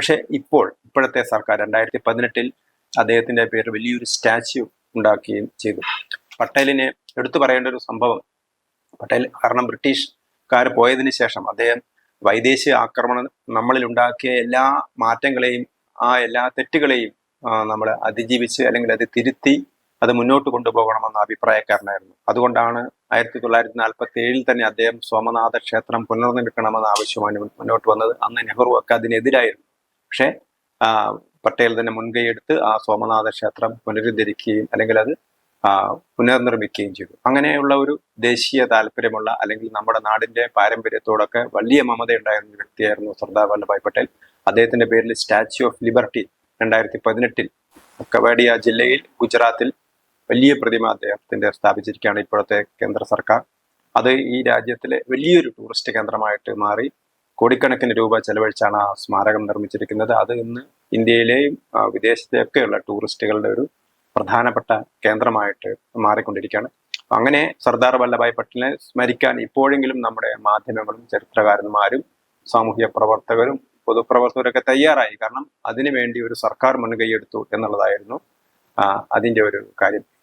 പക്ഷെ ഇപ്പോൾ ഇപ്പോഴത്തെ സർക്കാർ രണ്ടായിരത്തി പതിനെട്ടിൽ അദ്ദേഹത്തിന്റെ പേരിൽ വലിയൊരു സ്റ്റാച്യു ഉണ്ടാക്കുകയും ചെയ്തു. പട്ടേലിനെ എടുത്തു പറയേണ്ട ഒരു സംഭവം പട്ടേൽ കാരണം ബ്രിട്ടീഷുകാർ പോയതിന് ശേഷം അദ്ദേഹം വൈദേശിക ആക്രമണം നമ്മളിൽ ഉണ്ടാക്കിയ എല്ലാ മാറ്റങ്ങളെയും ആ എല്ലാ തെറ്റുകളെയും നമ്മൾ അതിജീവിച്ച് അല്ലെങ്കിൽ അത് തിരുത്തി അത് മുന്നോട്ട് കൊണ്ടുപോകണമെന്ന അഭിപ്രായക്കാരനായിരുന്നു. അതുകൊണ്ടാണ് ആയിരത്തി തൊള്ളായിരത്തി നാൽപ്പത്തി ഏഴിൽ തന്നെ അദ്ദേഹം സോമനാഥ ക്ഷേത്രം പുനർനിർമ്മിക്കണമെന്ന ആവശ്യമാണ് മുന്നോട്ട് വന്നത്. അന്ന് നെഹ്റു ഒക്കെ അതിനെതിരായിരുന്നു. പക്ഷേ പട്ടേൽ തന്നെ മുൻകൈയെടുത്ത് ആ സോമനാഥ ക്ഷേത്രം പുനരുദ്ധരിക്കുകയും അല്ലെങ്കിൽ അത് പുനർനിർമ്മിക്കുകയും ചെയ്തു. അങ്ങനെയുള്ള ഒരു ദേശീയ താല്പര്യമുള്ള അല്ലെങ്കിൽ നമ്മുടെ നാടിന്റെ പാരമ്പര്യത്തോടൊക്കെ വലിയ മമത ഉണ്ടായിരുന്ന വ്യക്തിയായിരുന്നു സർദാർ വല്ലഭായ് പട്ടേൽ. അദ്ദേഹത്തിന്റെ പേരിൽ സ്റ്റാച്യു ഓഫ് ലിബർട്ടി രണ്ടായിരത്തി പതിനെട്ടിൽ കവാഡിയ ജില്ലയിൽ ഗുജറാത്തിൽ വലിയ പ്രതിമ അദ്ദേഹത്തിന്റെ സ്ഥാപിച്ചിരിക്കുകയാണ് ഇപ്പോഴത്തെ കേന്ദ്ര സർക്കാർ. അത് ഈ രാജ്യത്തിലെ വലിയൊരു ടൂറിസ്റ്റ് കേന്ദ്രമായിട്ട് മാറി. കോടിക്കണക്കിന് രൂപ ചെലവഴിച്ചാണ് ആ സ്മാരകം നിർമ്മിച്ചിരിക്കുന്നത്. അത് ഇന്ന് ഇന്ത്യയിലെയും വിദേശത്തെയൊക്കെയുള്ള ടൂറിസ്റ്റുകളുടെ ഒരു പ്രധാനപ്പെട്ട കേന്ദ്രമായിട്ട് മാറിക്കൊണ്ടിരിക്കുകയാണ്. അങ്ങനെ സർദാർ വല്ലഭായ് പട്ടേലിനെ സ്മരിക്കാൻ ഇപ്പോഴെങ്കിലും നമ്മുടെ മാധ്യമങ്ങളും ചരിത്രകാരന്മാരും സാമൂഹ്യ പ്രവർത്തകരും പൊതുപ്രവർത്തകരൊക്കെ തയ്യാറായി. കാരണം അതിനുവേണ്ടി ഒരു സർക്കാർ മുൻകൈയെടുത്തു എന്നുള്ളതായിരുന്നു അതിന്റെ ഒരു കാര്യം.